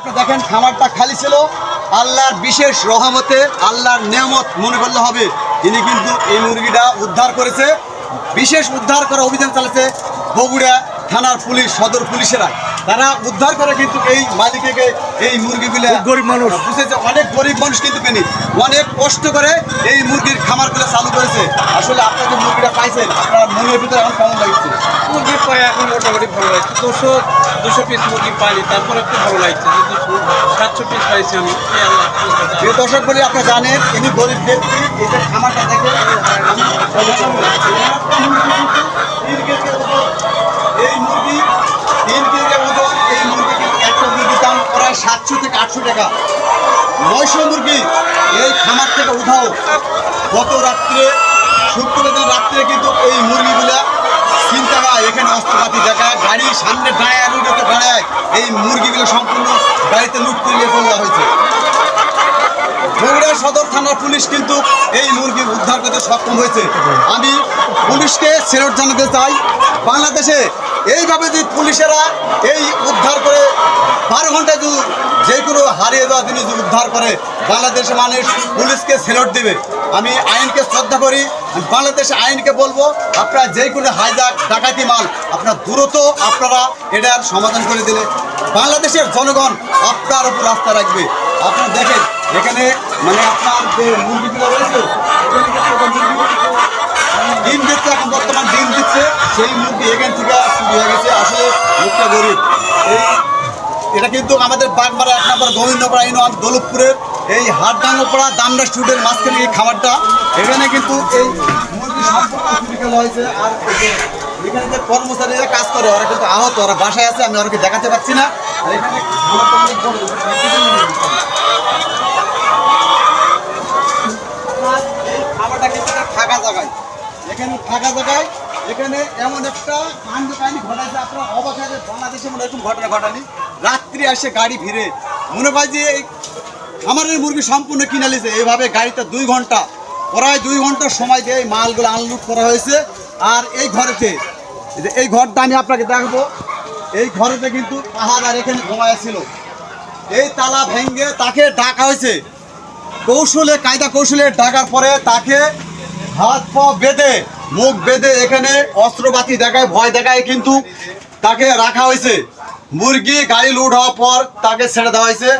আপনি দেখেন, খামারটা খালি ছিল। আল্লাহর বিশেষ রহমতে, আল্লাহর নিয়ামত মনে করলে হবে। তিনি কিন্তু এই মুরগিটা উদ্ধার করেছে। বিশেষ উদ্ধার করা অভিযান চালাচ্ছে বগুড়া থানার পুলিশ সদর পুলিশেরা তারা উদ্ধার করে কিন্তু এই মালিককে এই মুরগিগুলো গরিব মানুষ। বুঝেছে অনেক গরিব মানুষ কিন্তু কিনি অনেক কষ্ট করে এই মুরগির খামারগুলো চালু করেছে। আসলে আপনার যে মুরগিটা পাইছেন আপনার মনের ভিতরে এখন কেমন লাগছে? মুরগি পায়ে এখন মোটামুটি ভালো লাগছে। দুশো দুশো পিস মুরগি পাইনি তারপরে একটু ভালো লাগছে। সাতশো পিস পাইছি আমি। এই যে দর্শক বলে আপনি জানেন ইনি গরিব ব্যক্তি যে খামারটা দেখে আমি তিন কেজি ওজন। এই মুরগি তিন কেজি ওজন এই মুরগি কিন্তু একটা মুরগির দাম প্রায় সাতশো থেকে আটশো টাকা। নয়শো মুরগি, এই খামার থেকে উঠাও গত রাত্রে, শুক্রবার রাত্রে কিন্তু এই মুরগিগুলা চিন্তা হয়, এখানে অস্ত্রপাতি দেখায়, গাড়ি সামনে দাঁড়ায় রুটে দাঁড়ায়। এই মুরগিগুলো সম্পূর্ণ গাড়িতে লুট করে নিয়ে চলে যাওয়া হয়েছে। বগুড়া সদর থানার পুলিশ কিন্তু এই মুরগি উদ্ধার করতে সক্ষম হয়েছে। আমি পুলিশকে সেলট জানাতে চাই, বাংলাদেশে এইভাবে যদি পুলিশেরা এই উদ্ধার করে বারো ঘন্টায় যদি যে কোনো হারিয়ে দেওয়া জিনিস উদ্ধার করে, বাংলাদেশের মানুষ পুলিশকে সেলট দেবে। আমি আইনকে শ্রদ্ধা করি, আমি বাংলাদেশের আইনকে বলব, আপনারা যে কোনো হাইজাক, ডাকাতি মাল আপনার দ্রুত আপনারা এটার সমাধান করে দিলে বাংলাদেশের জনগণ আপনার উপর রাস্তা রাখবে। আপনারা দেখেন, এখানে মানে আপনার যে মুরগিগুলো ডিম দিচ্ছে, এখন বর্তমান ডিম দিচ্ছে, সেই মুরগি এখান থেকে শুরু হয়ে গেছে, আসলে মুখটা গরিব। এই এটা কিন্তু আমাদের বাগমারা এক নম্বর গোবিন্দপাড়া ইউনিয়ন, দৌলতপুরের এই হাটডাঙ্গপাড়া দামরা স্টুডেন্ট মাঝখানে এই খাবারটা এখানে কিন্তু এই আর এখানে যে কর্মচারীরা কাজ করে, ওরা কিন্তু আহত, ওরা বাসায় আছে, আমি দেখাতে পাচ্ছি না। খাবারটা কিন্তু জায়গায়। এখানে ফাঁকা জায়গায়, এখানে এমন একটা কাণ্ড কাহিনী ঘটাইছে, আপনারা অবাক বাংলাদেশে মনে হয় ঘটনা ঘটানি। রাত্রি আসে গাড়ি ভিড়ে। মনে হয় যে খামারের মুরগি সম্পূর্ণ কিনে নিয়েছে এইভাবে গাড়িটা দুই ঘণ্টা, প্রায় দুই ঘণ্টার সময় দিয়ে মালগুলো আনলোড করা হয়েছে। আর এই ঘরেতে, এই ঘরটা আমি আপনাকে দেখাবো। এই ঘরেতে কিন্তু পাহাড় এখানে ঘুমায় ছিল। এই তালা ভেঙ্গে তাকে ডাকা হয়েছে। কৌশলে, কায়দা কৌশলে ডাকার পরে তাকে হাত পা বেঁধে, মুখ বেঁধে এখানে অস্ত্রপাতি দেখায়, ভয় দেখায় কিন্তু তাকে রাখা হয়েছে। মুরগি গাড়ি লুট হওয়ার পর তাকে ছেড়ে দেওয়া হয়েছে।